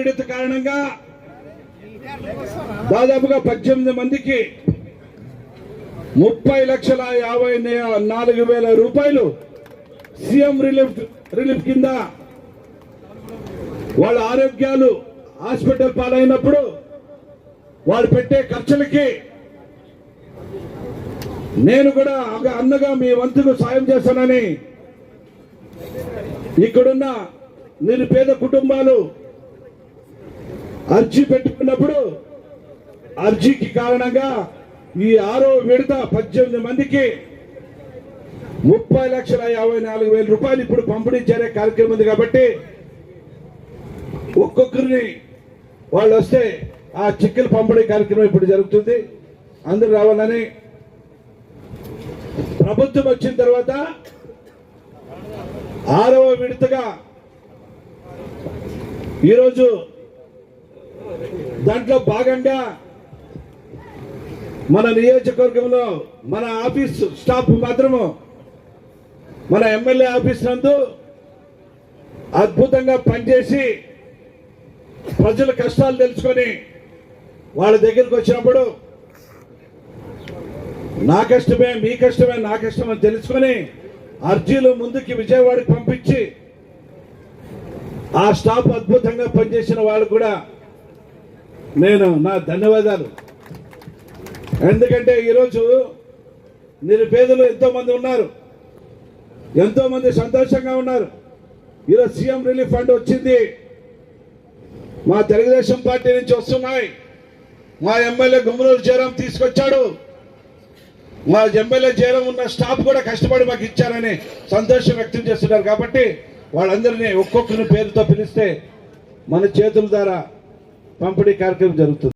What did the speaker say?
విడత కారణంగా దాదాపుగా పద్దెనిమిది మందికి ముప్పై లక్షల యాభై నాలుగు వేల రూపాయలు సీఎం రిలీఫ్ రిలీఫ్ కింద వాళ్ళ ఆరోగ్యాలు హాస్పిటల్ పాలైనప్పుడు వాళ్ళు పెట్టే ఖర్చులకి నేను కూడా అన్నగా మీ వంతుకు సాయం చేస్తానని ఇక్కడున్న నిరుపేద కుటుంబాలు అర్జీ పెట్టుకున్నప్పుడు అర్జీకి కారణంగా ఈ ఆరో విడత పద్దెనిమిది మందికి ముప్పై లక్షల యాభై నాలుగు వేల రూపాయలు ఇప్పుడు పంపిణీ చేరే కార్యక్రమం ఉంది కాబట్టి ఒక్కొక్కరిని వాళ్ళు వస్తే ఆ చిక్కులు పంపిణీ కార్యక్రమం ఇప్పుడు జరుగుతుంది. అందరూ రావాలని ప్రభుత్వం వచ్చిన తర్వాత ఆరవ విడతగా ఈరోజు దాంట్లో భాగంగా మన నియోజకవర్గంలో మన ఆఫీస్ స్టాఫ్ మాత్రము మన ఎమ్మెల్యే ఆఫీస్ నందు అద్భుతంగా పనిచేసి ప్రజల కష్టాలు తెలుసుకొని వాళ్ళ దగ్గరికి వచ్చినప్పుడు నా కష్టమే మీ కష్టమే నా కష్టమే తెలుసుకొని అర్జీలు ముందుకి విజయవాడకి పంపించి ఆ స్టాఫ్ అద్భుతంగా పనిచేసిన వాళ్ళు కూడా నేను నా ధన్యవాదాలు. ఎందుకంటే ఈరోజు నిరుపేదలు ఎంతోమంది ఉన్నారు. ఎంతోమంది సంతోషంగా ఉన్నారు. ఈరోజు సీఎం రిలీఫ్ ఫండ్ వచ్చింది. మా తెలుగుదేశం పార్టీ నుంచి వస్తున్నాయి. మా ఎమ్మెల్యే గుమ్మనూరు జయరాం తీసుకొచ్చాడు. మా ఎమ్మెల్యే జయరాం ఉన్న స్టాఫ్ కూడా కష్టపడి మాకు ఇచ్చారని సంతోషం వ్యక్తం చేస్తున్నారు. కాబట్టి వాళ్ళందరినీ ఒక్కొక్కరిని పేరుతో పిలిస్తే మన చేతుల ద్వారా పంపిణీ కార్యక్రమం జరుగుతుంది.